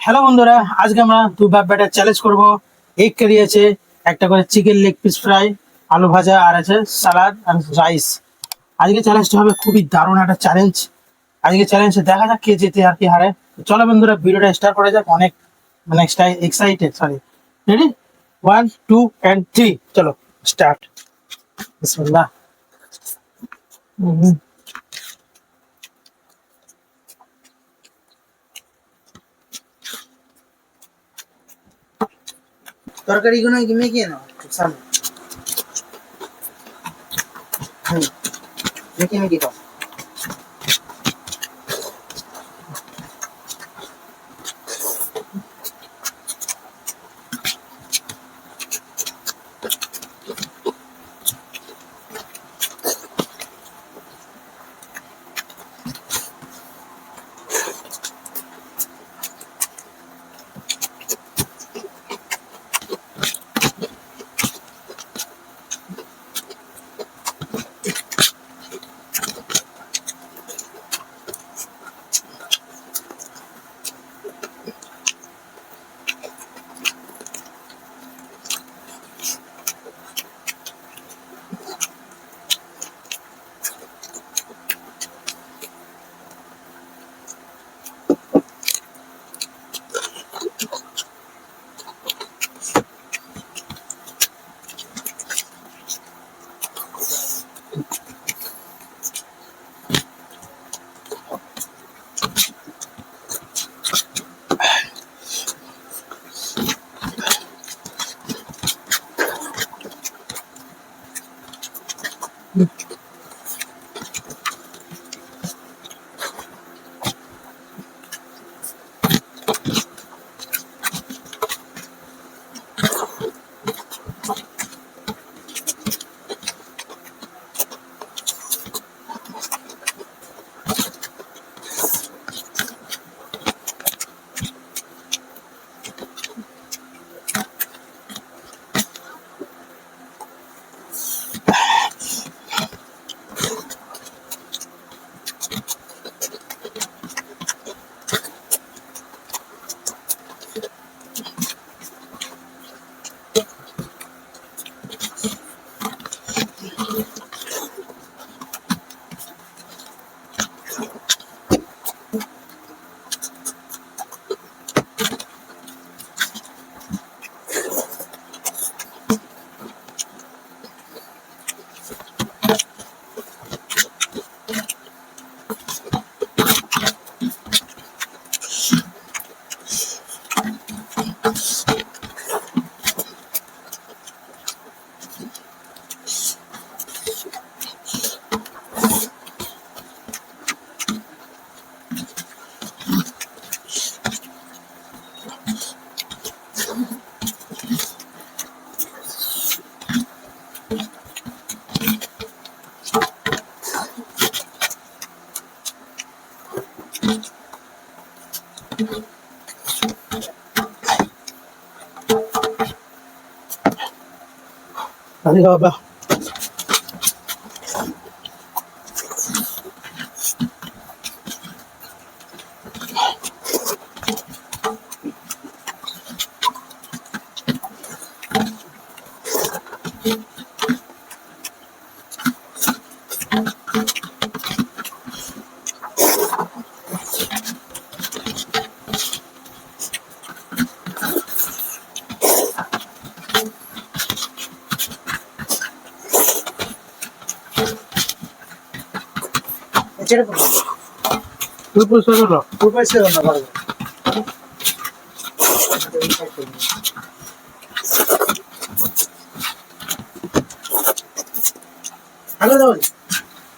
Hello বন্ধুরা, আজকে আমরা দু ভাব ব্যাটার চ্যালেঞ্জ করব। এগ কারি আছে, একটা করে চিকেন লেগ পিস ফ্রাই আলু ভাজা, আর আছে সালাদ আর রাইস আজকে চ্যালেঞ্জটা হবে খুবই দারুণ একটা চ্যালেঞ্জ আজকে চ্যালেঞ্জে দেখা যাক কে জেতে আর কি হারে। চলো বন্ধুরা, ভিডিওটা স্টার্ট করা যাক, অনেক মানে excited sorry ready one two and three চলো স্টার্ট বিসমিল্লাহ। হুম তরকারিগুলো মেখে নাও সামনে। হুম। মেখে মেখে Ну, Ano ba?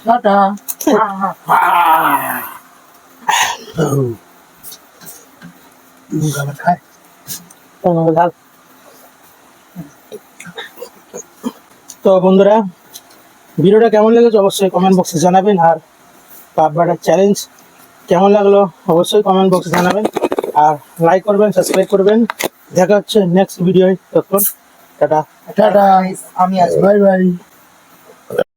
Tata. খায় তো বন্ধুরা ভিডিওটা কেমন লেগেছে অবশ্যই কমেন্ট বক্সে জানাবেন আর পাববাটার চ্যালেঞ্জ কেমন লাগল? অবশ্যই কমেন্ট বক্সে জানাবেন। আর লাইক করবেন সাবস্ক্রাইব করবেন। দেখা হচ্ছে নেক্সট ভিডিও তখন টাটা। টাটা আমি আছি। Bye bye